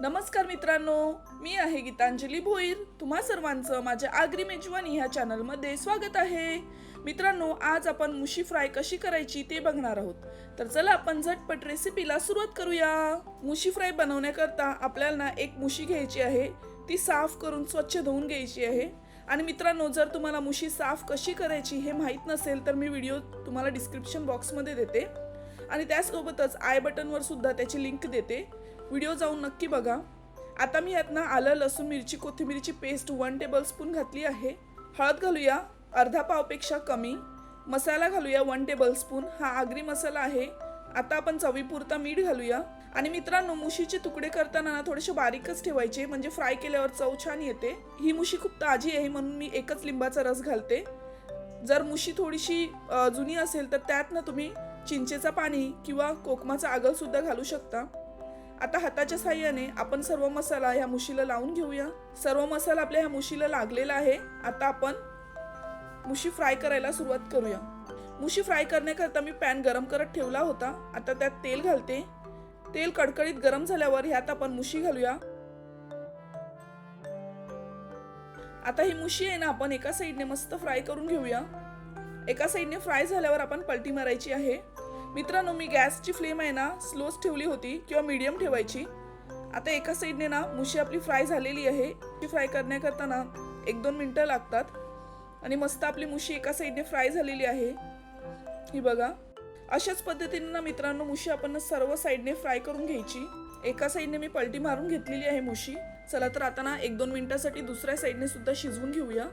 नमस्कार मित्रांनो मी आहे गीतांजली भोईर. तुम्हा सर्वांचं माझ्या आगरी मेजवानी ह्या चॅनलमध्ये स्वागत आहे. मित्रांनो आज आपण मुशी फ्राय कशी करायची ते बघणार आहोत. तर चला आपण झटपट रेसिपीला सुरुवात करूया. मुशी फ्राय बनवण्याकरता आपल्याला ना एक मुशी घ्यायची आहे. ती साफ करून स्वच्छ धुवून घ्यायची आहे. आणि मित्रांनो जर तुम्हाला मुशी साफ कशी करायची हे माहीत नसेल तर मी व्हिडिओ तुम्हाला डिस्क्रिप्शन बॉक्समध्ये देते. आणि त्यासोबतच आय बटनवर सुद्धा त्याची लिंक देते. व्हिडिओ जाऊन नक्की बघा. आता मी यातनं आलं लसूण मिरची कोथिंबीरची पेस्ट वन टेबल स्पून घातली आहे. हळद घालूया अर्धा पावपेक्षा कमी. मसाला घालूया वन टेबल स्पून हा आगरी मसाला आहे. आता आपण चवीपुरता मीठ घालूया. आणि मित्रांनो मुशीचे तुकडे करताना ना थोडेसे बारीकच ठेवायचे म्हणजे फ्राय केल्यावर चव छान येते. ही मुशी खूप ताजी आहे म्हणून मी एकच लिंबाचा रस घालते. जर मुशी थोडीशी जुनी असेल तर त्यात ना तुम्ही चिंचेचा पाणी किंवा कोकमाचा आगल सुद्धा घालू शकता. आता हाताच्या साह्याने आपण सर्व मसाला ह्या मुशीला लावून घेऊया. सर्व मसाला आपल्या ह्या मुशीला लागलेला आहे. आता आपण मुशी फ्राय करायला सुरुवात करूया. मुशी फ्राय करण्याकरता मी पॅन गरम करत ठेवला होता. आता त्यात तेल घालते. तेल कडकडीत गरम झाल्यावर ह्यात आपण मुशी घालूया. आता ही मुशी आहे ना आपण एका साईडने मस्त फ्राय करून घेऊया. एका साईडने फ्राय झाल्यावर आपण पलटी मारायची आहे. मित्रांनो मी गॅसची फ्लेम आहे ना स्लोच ठेवली होती किंवा मीडियम ठेवायची. आता एका साईडने ना मुशी आपली फ्राय झालेली आहे. ती फ्राय करण्याकरता ना एक दोन मिनटं लागतात. आणि मस्त आपली मुशी एका साईडने फ्राय झालेली आहे. ही बघा. अशाच पद्धतीने ना मित्रांनो मुशी आपण सर्व साईडने फ्राय करून घ्यायची. एका साईडने मी पलटी मारून घेतलेली आहे मुशी. चला तर आता ना एक दोन मिनिटासाठी दुसऱ्या साईडने सुद्धा शिजवून घेऊया.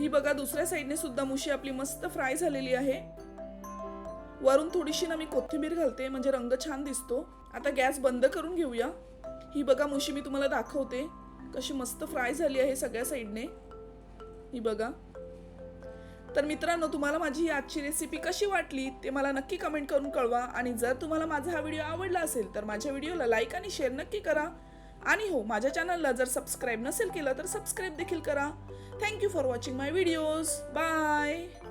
ही बघा दुसऱ्या साईडने सुद्धा मुशी आपली मस्त फ्राय झालेली आहे. वरून थोडीशी ना मी कोथिंबीर घालते म्हणजे रंग छान दिसतो. आता गॅस बंद करून घेऊया. ही बघा मुशी मी तुम्हाला दाखवते. कशी मस्त फ्राय झाली आहे सगळ्या साईडने. ही बघा. तर मित्रांनो तुम्हाला माझी आजची रेसिपी कशी वाटली ते मला नक्की कमेंट करून कळवा. आणि जर तुम्हाला माझा हा व्हिडिओ आवडला असेल तर माझ्या व्हिडिओला लाईक आणि शेअर नक्की करा. आणि हो माझ्या चॅनलला जर सबस्क्राईब नसेल केलं तर सबस्क्राईब देखील करा. Thank you for watching my videos bye